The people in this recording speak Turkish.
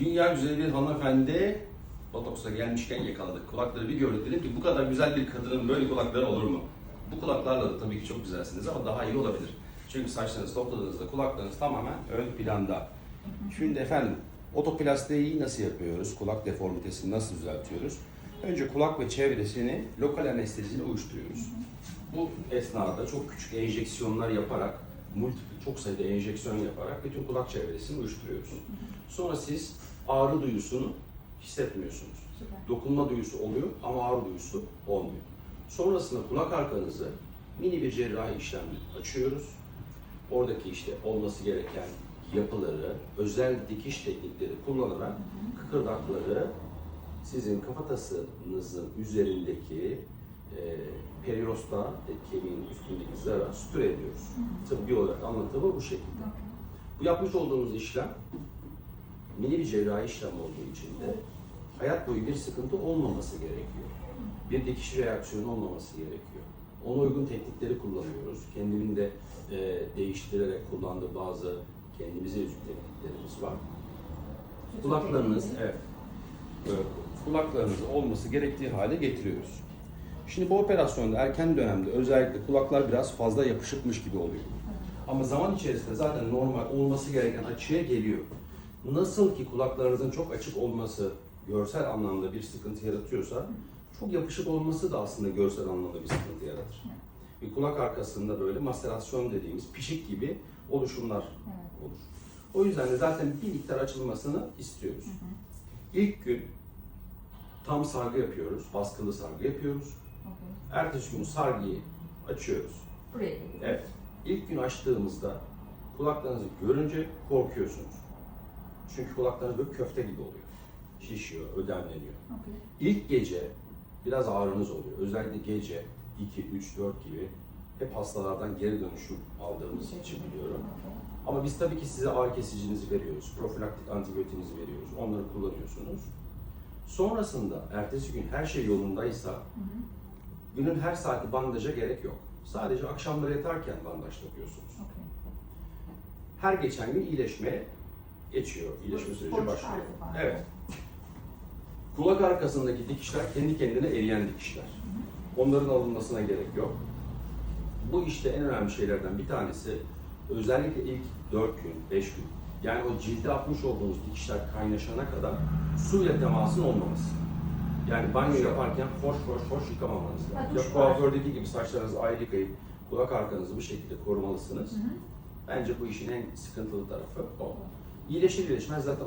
Dünya güzeli bir hanımefendi Botoks'a gelmişken yakaladık. Kulakları bir gördük dedim ki bu kadar güzel bir kadının böyle kulakları olur mu? Bu kulaklarla da tabii ki çok güzelsiniz ama daha iyi olabilir. Çünkü saçlarınızı topladığınızda kulaklarınız tamamen ön planda. Şimdi efendim otoplastiği nasıl yapıyoruz? Kulak deformitesini nasıl düzeltiyoruz? Önce kulak ve çevresini lokal anestezine uyuşturuyoruz. Bu esnada çok küçük enjeksiyonlar yaparak, multiple çok sayıda enjeksiyon yaparak bütün kulak çevresini uyuşturuyoruz. Sonra siz ağrı duyusunu hissetmiyorsunuz. Dokunma duyusu oluyor ama ağrı duyusu olmuyor. Sonrasında kulak arkanızı mini bir cerrahi işlemle açıyoruz. Oradaki işte olması gereken yapıları, özel dikiş teknikleri kullanarak kıkırdakları sizin kafatasınızın üzerindeki e, periosta e, kemiğin üstündeki zara sütür ediyoruz. Tıbbi olarak anlatımı bu şekilde. Bu yapmış olduğumuz işlem mini bir cerrahi işlem olduğu için de hayat boyu bir sıkıntı olmaması gerekiyor. Bir dikiş reaksiyonu olmaması gerekiyor. Ona uygun teknikleri kullanıyoruz. Kendimin de e, değiştirerek kullandığı bazı kendimize özgü tekniklerimiz var. Kulaklarınız, evet, kulaklarınız olması gerektiği hale getiriyoruz. Şimdi bu operasyonda erken dönemde özellikle kulaklar biraz fazla yapışıkmış gibi oluyor. Ama zaman içerisinde zaten normal olması gereken açıya geliyor. Nasıl ki kulaklarınızın çok açık olması görsel anlamda bir sıkıntı yaratıyorsa, çok yapışık olması da aslında görsel anlamda bir sıkıntı yaratır. Bir kulak arkasında böyle maserasyon dediğimiz pişik gibi oluşumlar olur. O yüzden de zaten bir miktar açılmasını istiyoruz. İlk gün tam sargı yapıyoruz, baskılı sargı yapıyoruz. Ertesi gün sargıyı açıyoruz. Buraya geliyor. Evet. İlk gün açtığımızda kulaklarınızı görünce korkuyorsunuz. Çünkü kulaklarınız böyle köfte gibi oluyor. Şişiyor, ödemleniyor. Okey. İlk gece biraz ağrınız oluyor. Özellikle gece 2, 3, 4 gibi hep hastalardan geri dönüşüm aldığımız için biliyorum. Ama biz tabii ki size ağrı kesicinizi veriyoruz, profilaktik antibiyotiğinizi veriyoruz, onları kullanıyorsunuz. Sonrasında ertesi gün her şey yolundaysa Hı hı. Günün her saati bandaja gerek yok. Sadece akşamları yatarken bandaj takıyorsunuz. Her geçen gün iyileşmeye geçiyor, iyileşme süreci başlıyor. Evet. Kulak arkasındaki dikişler kendi kendine eriyen dikişler. Onların alınmasına gerek yok. Bu işte en önemli şeylerden bir tanesi özellikle ilk 4 gün, 5 gün yani o cilde atmış olduğunuz dikişler kaynaşana kadar suyla temasın olmaması. Yani banyo yaparken hoş hoş hoş yıkamamanız lazım. Ya kuafördeki gibi saçlarınızı ayrı yıkayıp kulak arkanızı bu şekilde korumalısınız. Hı hı. Bence bu işin en sıkıntılı tarafı o. İyileşir iyileşmez zaten